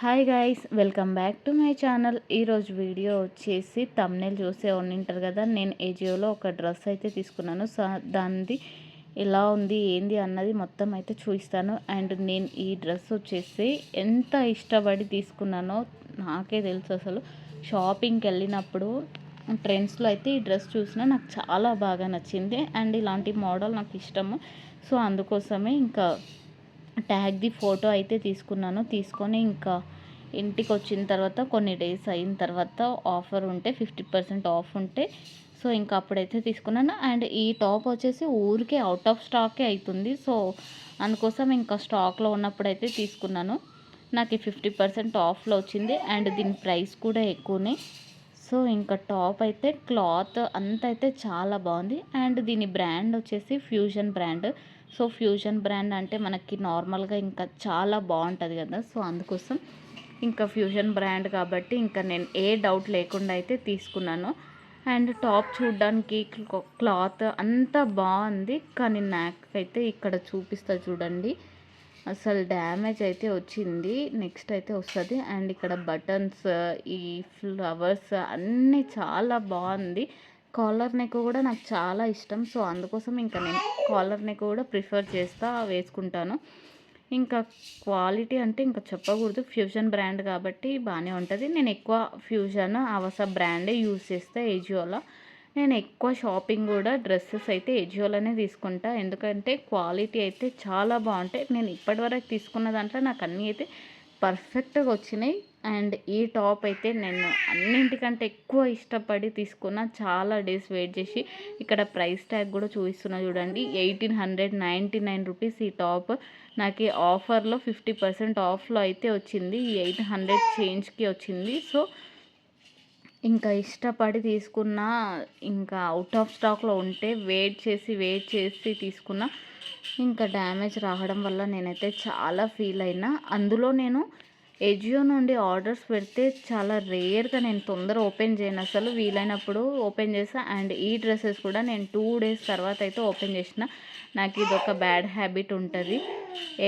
Hi guys welcome back to my channel. ఈరోజు video వచ్చేసి thumbnail చూసే ఉంటారు కదా నేను ఏజియోలో ఒక డ్రెస్ అయితే తీసుకున్నాను. సో దానిది ఎలా ఉంది ఏంది అన్నది మొత్తం అయితే చూపిస్తాను. అండ్ నేను ఈ డ్రెస్ వచ్చేసి ఎంత ఇష్టపడి తీసుకున్నానో నాకే తెలుసు అసలు. షాపింగ్కి వెళ్ళినప్పుడు ట్రెండ్స్లో అయితే ఈ డ్రెస్ చూసినా నాకు చాలా బాగా నచ్చింది. అండ్ ఇలాంటి మోడల్ నాకు ఇష్టము. సో అందుకోసమే ఇంకా ట్యాగ్ది ఫోటో అయితే తీసుకున్నాను. తీసుకొని ఇంకా ఇంటికి వచ్చిన తర్వాత కొన్ని డేస్ అయిన తర్వాత ఆఫర్ ఉంటే ఫిఫ్టీ పర్సెంట్ ఆఫ్ ఉంటే సో ఇంకా అప్పుడైతే తీసుకున్నాను. అండ్ ఈ టాప్ వచ్చేసి ఊరికే అవుట్ ఆఫ్ స్టాకే అవుతుంది సో అందుకోసం ఇంకా స్టాక్లో ఉన్నప్పుడైతే తీసుకున్నాను. నాకు ఫిఫ్టీ పర్సెంట్ ఆఫ్లో వచ్చింది. అండ్ దీని ప్రైస్ కూడా ఎక్కువనే. సో ఇంకా టాప్ అయితే క్లాత్ అంత అయితే చాలా బాగుంది. అండ్ దీని బ్రాండ్ వచ్చేసి fusion brand. So fusion brand అంటే మనకి నార్మల్గా ఇంకా చాలా బాగుంటుంది కదా. సో అందుకోసం ఇంకా ఫ్యూజన్ బ్రాండ్ కాబట్టి ఇంకా నేను ఏ డౌట్ లేకుండా అయితే తీసుకున్నాను. అండ్ టాప్ చూడడానికి క్లాత్ అంతా బాగుంది. కానీ నాకైతే ఇక్కడ చూపిస్తా చూడండి. అసలు డ్యామేజ్ అయితే వచ్చింది. నెక్స్ట్ అయితే వస్తుంది. అండ్ ఇక్కడ బటన్స్ ఈ ఫ్లవర్స్ అన్నీ చాలా బాగుంది. కాలర్ నెక్ కూడా నాకు చాలా ఇష్టం. సో అందుకోసం ఇంకా నేను కాలర్ నెక్ కూడా ప్రిఫర్ చేస్తా వేసుకుంటాను. ఇంకా క్వాలిటీ అంటే ఇంకా చెప్పకూడదు. ఫ్యూజన్ బ్రాండ్ కాబట్టి బాగానే ఉంటుంది. నేను ఎక్కువ ఫ్యూజన్ అవస బ్రాండే యూజ్ చేస్తా ఏజియోలో. నేను ఎక్కువ షాపింగ్ కూడా డ్రెస్సెస్ అయితే ఎజియోలోనే తీసుకుంటా. ఎందుకంటే క్వాలిటీ అయితే చాలా బాగుంటాయి. నేను ఇప్పటివరకు తీసుకున్న దాంట్లో నాకు అన్నీ అయితే పర్ఫెక్ట్గా వచ్చినాయి. అండ్ ఈ టాప్ అయితే నేను అన్నింటికంటే ఎక్కువ ఇష్టపడి తీసుకున్న. చాలా డేస్ వెయిట్ చేసి ఇక్కడ ప్రైస్ ట్యాగ్ కూడా చూపిస్తున్నా చూడండి. Eighteen hundred ninety nine rupees ఈ టాప్. నాకు ఆఫర్లో ఫిఫ్టీ పర్సెంట్ ఆఫ్లో అయితే వచ్చింది. ఈ ఎయిట్ హండ్రెడ్ చేంజ్కి వచ్చింది. సో ఇంకా ఇష్టపడి తీసుకున్న ఇంకా అవుట్ ఆఫ్ స్టాక్లో ఉంటే వెయిట్ చేసి వెయిట్ చేసి తీసుకున్న. ఇంకా డ్యామేజ్ రావడం వల్ల నేనైతే చాలా ఫీల్ అయినా. అందులో నేను ఎజియో నుండి ఆర్డర్స్ పెడితే చాలా రేర్గా నేను తొందర ఓపెన్ చేయను. అసలు వీలైనప్పుడు ఓపెన్ చేసా. అండ్ ఈ డ్రెస్సెస్ కూడా నేను టూ డేస్ తర్వాత అయితే ఓపెన్ చేసిన. నాకు ఇది ఒక బ్యాడ్ హ్యాబిట్ ఉంటుంది.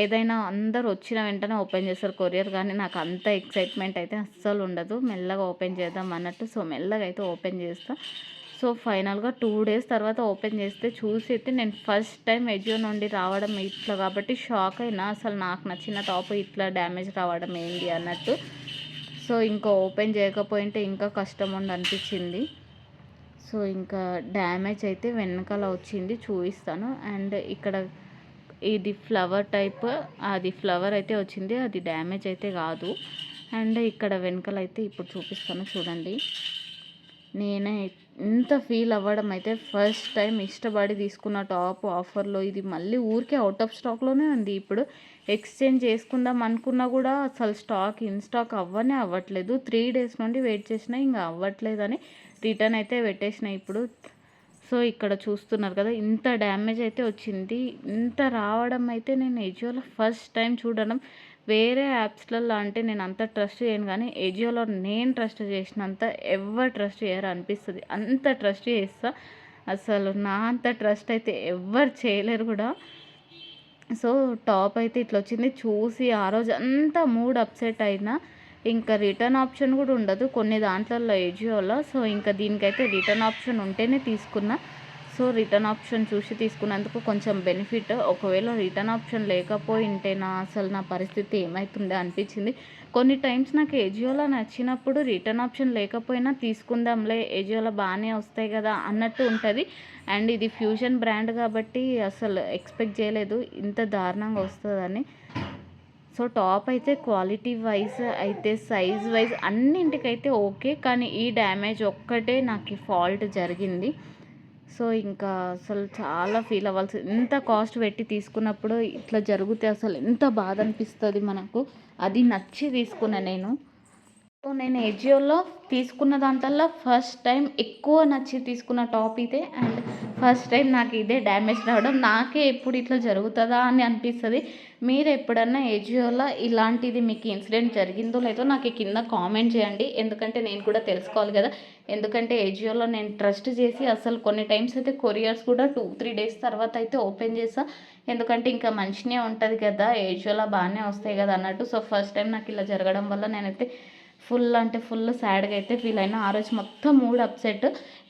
ఏదైనా అందరు వచ్చిన వెంటనే ఓపెన్ చేస్తారు కొరియర్ కానీ నాకు అంత ఎక్సైట్మెంట్ అయితే అస్సలు ఉండదు. మెల్లగా ఓపెన్ చేద్దాం అన్నట్టు. సో మెల్లగా అయితే ఓపెన్ చేస్తాను సో ఫైనల్గా టూ డేస్ తర్వాత ఓపెన్ చేస్తే చూసి అయితే నేను ఫస్ట్ టైం ఎజియో నుండి రావడం ఇట్లా కాబట్టి షాక్ అయినా అసలు నాకు నచ్చిన టాప్ ఇట్లా డ్యామేజ్ రావడం ఏంటి అన్నట్టు. సో ఇంకా ఓపెన్ చేయకపోయింటే ఇంకా కష్టం ఉండి అనిపించింది. సో ఇంకా డ్యామేజ్ అయితే వెనకాల వచ్చింది చూపిస్తాను. అండ్ ఇక్కడ ఇది ఫ్లవర్ టైప్ అది ఫ్లవర్ అయితే వచ్చింది అది డ్యామేజ్ అయితే కాదు. అండ్ ఇక్కడ వెనకాల అయితే ఇప్పుడు చూపిస్తాను చూడండి. నేనే ఇంత ఫీల్ అవ్వడం అయితే ఫస్ట్ టైం ఇష్టపడి తీసుకున్న టాప్ ఆఫర్లో ఇది మళ్ళీ ఊరికే అవుట్ ఆఫ్ స్టాక్లోనే ఉంది. ఇప్పుడు ఎక్స్చేంజ్ చేసుకుందాం అనుకున్నా కూడా అసలు స్టాక్ ఇన్ స్టాక్ అవ్వనే అవ్వట్లేదు. త్రీ డేస్ నుండి వెయిట్ చేసినా ఇంకా అవ్వట్లేదని రిటర్న్ అయితే పెట్టేసిన ఇప్పుడు. సో ఇక్కడ చూస్తున్నారు కదా ఇంత డ్యామేజ్ అయితే వచ్చింది. ఇంత రావడం అయితే నేను ఎజియోలో ఫస్ట్ టైం చూడడం. వేరే యాప్స్లలో అంటే నేను అంత ట్రస్ట్ చేయను కానీ ఎజియోలో నేను ట్రస్ట్ చేసినంత ఎవరు ట్రస్ట్ చేయరు అనిపిస్తుంది. అంత ట్రస్ట్ చేస్తా. అసలు నా అంత ట్రస్ట్ అయితే ఎవ్వరు చేయలేరు కూడా. సో టాప్ అయితే ఇట్లా వచ్చింది. చూసి ఆ రోజు అంతా మూడ్ అప్సెట్ అయినా ఇంకా రిటర్న్ ఆప్షన్ కూడా ఉండదు కొన్ని దాంట్లలో ఎజియోలో. సో ఇంకా దీనికైతే రిటర్న్ ఆప్షన్ ఉంటేనే తీసుకున్నా. సో రిటర్న్ ఆప్షన్ చూసి తీసుకున్నందుకు కొంచెం బెనిఫిట్. ఒకవేళ రిటర్న్ ఆప్షన్ లేకపోయింటే నా అసలు నా పరిస్థితి ఏమవుతుండే అనిపించింది. కొన్ని టైమ్స్ నాకు ఏజియోలో నచ్చినప్పుడు రిటర్న్ ఆప్షన్ లేకపోయినా తీసుకుందాంలే ఏజియోలో బాగానే వస్తాయి కదా అన్నట్టు ఉంటుంది. అండ్ ఇది ఫ్యూజన్ బ్రాండ్ కాబట్టి అసలు ఎక్స్పెక్ట్ చేయలేదు ఇంత దారుణంగా వస్తుందని. సో టాప్ అయితే క్వాలిటీ వైజ్ అయితే సైజ్ వైజ్ అన్నింటికైతే ఓకే. కానీ ఈ డ్యామేజ్ ఒక్కటే నాకు ఫాల్ట్ జరిగింది. సో ఇంకా అసలు చాలా ఫీల్ అవ్వాల్సి ఎంత కాస్ట్ పెట్టి తీసుకున్నప్పుడు ఇట్లా జరిగితే అసలు ఎంత బాధ అనిపిస్తుంది మనకు. అది నచ్చి తీసుకున్నా నేను. సో నేను ఏజియోలో తీసుకున్న దాంట్లో ఫస్ట్ టైం ఎక్కువ నచ్చి తీసుకున్న టాప్ ఇదే అండ్ ఫస్ట్ టైం నాకు ఇదే డ్యామేజ్ రావడం. నాకే ఎప్పుడు ఇట్లా జరుగుతుందా అని అనిపిస్తుంది. మీరు ఎప్పుడన్నా ఏజియోలో ఇలాంటిది మీకు ఇన్సిడెంట్ జరిగిందో లేదో నాకు కింద కామెంట్ చేయండి. ఎందుకంటే నేను కూడా తెలుసుకోవాలి కదా. ఎందుకంటే ఏజియోలో నేను ట్రస్ట్ చేసి అసలు కొన్ని టైమ్స్ అయితే కొరియర్స్ కూడా టూ త్రీ డేస్ తర్వాత అయితే ఓపెన్ చేసా ఎందుకంటే ఇంకా మంచినే ఉంటుంది కదా. ఏజియోలో బాగానే వస్తాయి కదా అన్నట్టు. సో ఫస్ట్ టైం నాకు ఇలా జరగడం వల్ల నేనైతే ఫుల్ అంటే ఫుల్ సాడ్గా అయితే ఫీల్ అయినా ఆ రోజు మొత్తం మూడ్ అప్సెట్.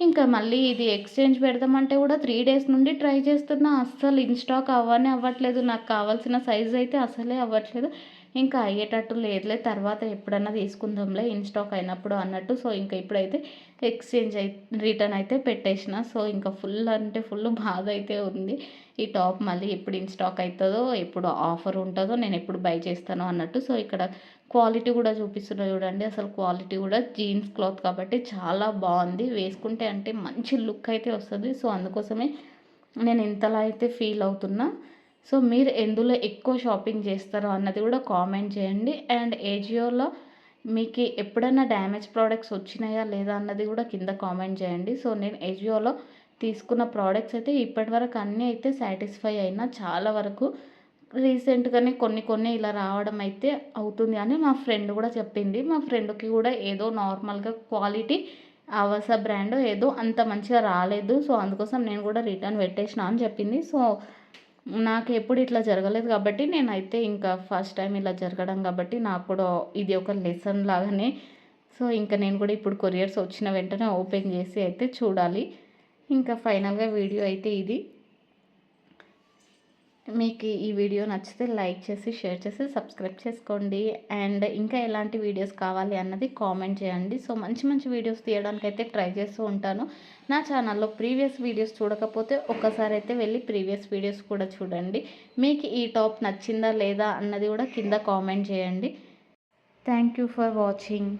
ఇంకా మళ్ళీ ఇది ఎక్స్చేంజ్ పెడదామంటే కూడా త్రీ డేస్ నుండి ట్రై చేస్తున్నా. అస్సలు ఇన్స్టాక్ అవ్వనే అవ్వట్లేదు. నాకు కావాల్సిన సైజ్ అయితే అసలే అవ్వట్లేదు. ఇంకా అయ్యేటట్టు లేదులే. తర్వాత ఎప్పుడన్నా తీసుకుందాంలే ఇన్ స్టాక్ అయినప్పుడు అన్నట్టు. సో ఇంకా ఇప్పుడైతే ఎక్స్చేంజ్ అయి రిటర్న్ అయితే పెట్టేసిన. సో ఇంకా ఫుల్ అంటే ఫుల్ బాధ అయితే ఉంది. ఈ టాప్ మళ్ళీ ఎప్పుడు ఇన్ స్టాక్ అవుతుందో ఎప్పుడు ఆఫర్ ఉంటుందో నేను ఎప్పుడు బై చేస్తానో అన్నట్టు. సో ఇక్కడ క్వాలిటీ కూడా చూపిస్తున్నా చూడండి. అసలు క్వాలిటీ కూడా జీన్స్ క్లాత్ కాబట్టి చాలా బాగుంది. వేసుకుంటే అంటే మంచి లుక్ అయితే వస్తుంది. సో అందుకోసమే నేను ఇంతలా అయితే ఫీల్ అవుతున్నా. సో మీరు ఎందులో ఎక్కువ షాపింగ్ చేస్తారో అన్నది కూడా కామెంట్ చేయండి. అండ్ ఏజియోలో మీకు ఎప్పుడైనా డ్యామేజ్ ప్రోడక్ట్స్ వచ్చినాయా లేదా అన్నది కూడా కింద కామెంట్ చేయండి. సో నేను ఏజియోలో తీసుకున్న ప్రోడక్ట్స్ అయితే ఇప్పటివరకు అన్నీ అయితే సాటిస్ఫై అయినా చాలా వరకు రీసెంట్గానే కొన్ని కొన్ని ఇలా రావడం అయితే అవుతుంది అని మా ఫ్రెండ్ కూడా చెప్పింది. మా ఫ్రెండ్కి కూడా ఏదో నార్మల్గా క్వాలిటీ అవస బ్రాండ్ ఏదో అంత మంచిగా రాలేదు. సో అందుకోసం నేను కూడా రిటర్న్ పెట్టేసిన అని చెప్పింది. సో నాకు ఎప్పుడు ఇట్లా జరగలేదు కాబట్టి నేనైతే ఇంకా ఫస్ట్ టైం ఇలా జరగడం కాబట్టి నాకు కూడా ఇది ఒక లెసన్ లాగానే. సో ఇంకా నేను కూడా ఇప్పుడు కొరియర్స్ వచ్చిన వెంటనే ఓపెన్ చేసి అయితే చూడాలి. ఇంకా ఫైనల్గా వీడియో అయితే ఇది. మీకు ఈ వీడియో నచ్చితే లైక్ చేసి షేర్ చేసి సబ్స్క్రైబ్ చేసుకోండి. అండ్ ఇంకా ఎలాంటి వీడియోస్ కావాలి అన్నది కామెంట్ చేయండి. సో మంచి మంచి వీడియోస్ తీయడానికి అయితే ట్రై చేస్తూ ఉంటాను. నా ఛానల్లో ప్రీవియస్ వీడియోస్ చూడకపోతే ఒక్కసారి అయితే వెళ్ళి ప్రీవియస్ వీడియోస్ కూడా చూడండి. మీకు ఈ టాప్ నచ్చిందా లేదా అన్నది కూడా కింద కామెంట్ చేయండి. Thank you for watching.